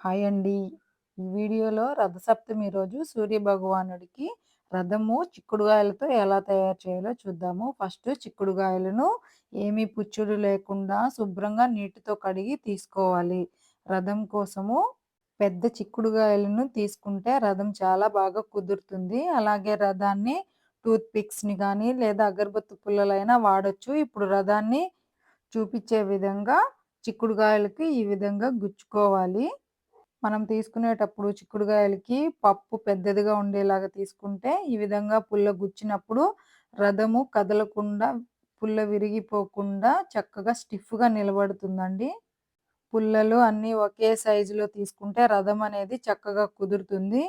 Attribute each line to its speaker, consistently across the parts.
Speaker 1: Hi అండి. ఈ వీడియోలో రథసప్తమి రోజు సూర్య భగవానుడికి రథము చిక్కుడుగాయలతో ఎలా తయారు చేయాలో చూద్దాము. ఫస్ట్ చిక్కుడుగాయలను ఏమీ పుచ్చుడు లేకుండా శుభ్రంగా నీటితో కడిగి తీసుకోవాలి. రథం కోసము పెద్ద చిక్కుడుగాయలను తీసుకుంటే రథం చాలా బాగా కుదురుతుంది. అలాగే రథాన్ని టూత్ పిక్స్‌ని కానీ లేదా అగరబత్తి పుల్లలైనా వాడచ్చు ఇప్పుడు రథాన్ని చూపించే విధంగా చిక్కుడుగాయలకి ఈ విధంగా గుచ్చుకోవాలి. మనం తీసుకునేటప్పుడు చిక్కుడుగాయలకి పప్పు పెద్దదిగా ఉండేలాగా తీసుకుంటే ఈ విధంగా పుల్ల గుచ్చినప్పుడు రథము కదలకుండా పుల్ల విరిగిపోకుండా చక్కగా స్టిఫ్‌గా నిలబడుతుందండి. పుల్లలు అన్నీ ఒకే సైజులో తీసుకుంటే రథం అనేది చక్కగా కుదురుతుంది.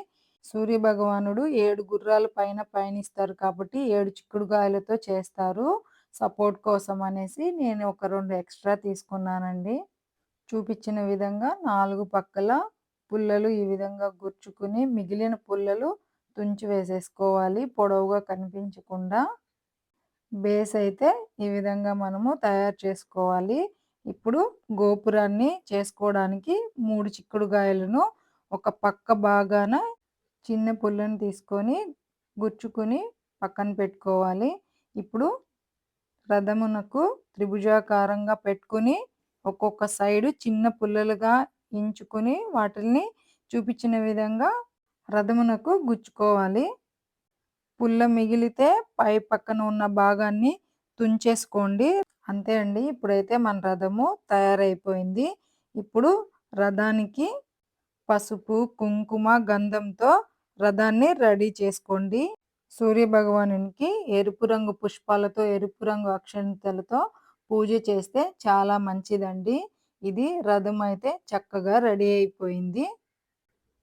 Speaker 1: సూర్య భగవానుడు ఏడు గుర్రాల పైన పయనిస్తారు కాబట్టి ఏడు చిక్కుడుగాయలతో చేస్తారు. సపోర్ట్ కోసం అనేసి నేను ఒక రెండు ఎక్స్‌ట్రా తీసుకున్నానండి. చూపించిన విధంగా నాలుగు పక్కల పుల్లలు ఈ విధంగా గుచ్చుకుని మిగిలిన పుల్లలు తుంచి వేసేసుకోవాలి పొడవుగా కనిపించకుండా. బేస్ అయితే ఈ విధంగా మనము తయారు చేసుకోవాలి. ఇప్పుడు గోపురాన్ని చేసుకోవడానికి మూడు చిక్కుడుగాయలను ఒక పక్క భాగాన చిన్న పుల్లను తీసుకొని గుచ్చుకుని పక్కన పెట్టుకోవాలి. ఇప్పుడు రథమునకు త్రిభుజాకారంగా పెట్టుకొని ఒక్కొక్క సైడు చిన్న పుల్లలుగా ఎంచుకొని వాటిల్ని చూపించిన విధంగా రథమునకు గుచ్చుకోవాలి. పుల్ల మిగిలితే పై పక్కన ఉన్న భాగాన్ని తుంచేసుకోండి. అంతే అండి. ఇప్పుడైతే మన రథము తయారైపోయింది. ఇప్పుడు రథానికి పసుపు, కుంకుమ, గంధంతో రథాన్ని రెడీ చేసుకోండి. సూర్య భగవానునికి ఎరుపు రంగు పుష్పాలతో, ఎరుపు రంగు అక్షంతలతో పూజ చేస్తే చాలా మంచిదండి. ఇది రథం అయితే చక్కగా రెడీ అయిపోయింది.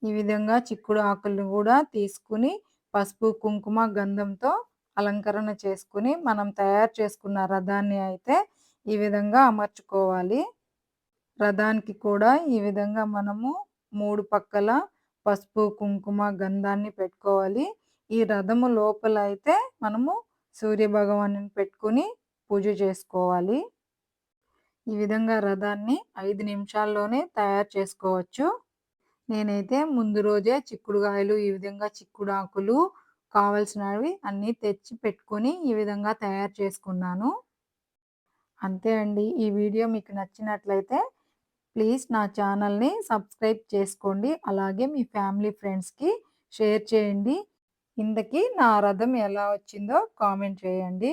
Speaker 1: ఈ విధంగా చిక్కుడు ఆకులను కూడా తీసుకుని పసుపు, కుంకుమ, గంధంతో అలంకరణ చేసుకొని మనం తయారు చేసుకున్న రథాన్ని అయితే ఈ విధంగా అమర్చుకోవాలి. రథానికి కూడా ఈ విధంగా మనము మూడు పక్కల పసుపు, కుంకుమ, గంధాన్ని పెట్టుకోవాలి. ఈ రథము లోపల అయితే మనము సూర్య భగవానుడిని పెట్టుకొని పూజ చేసుకోవాలి. ఈ విధంగా రథాన్ని ఐదు నిమిషాల్లోనే తయారు చేసుకోవచ్చు. నేనైతే ముందు రోజే చిక్కుడుగాయలు, ఈ విధంగా చిక్కుడాకులు కావాల్సినవి అన్నీ తెచ్చి పెట్టుకొని ఈ విధంగా తయారు చేసుకున్నాను. అంతే అండి. ఈ వీడియో మీకు నచ్చినట్లయితే ప్లీజ్ నా ఛానల్‌ని సబ్స్క్రైబ్ చేసుకోండి. అలాగే మీ ఫ్యామిలీ, ఫ్రెండ్స్‌కి షేర్ చేయండి. ఇంతకీ నా రథం ఎలా వచ్చిందో కామెంట్ చేయండి.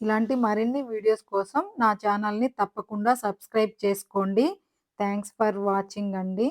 Speaker 1: ఇలాంటి మరిన్ని వీడియోస్ కోసం నా ఛానల్‌ని తప్పకుండా సబ్స్క్రైబ్ చేసుకోండి. థ్యాంక్స్ ఫర్ వాచింగ్ అండి.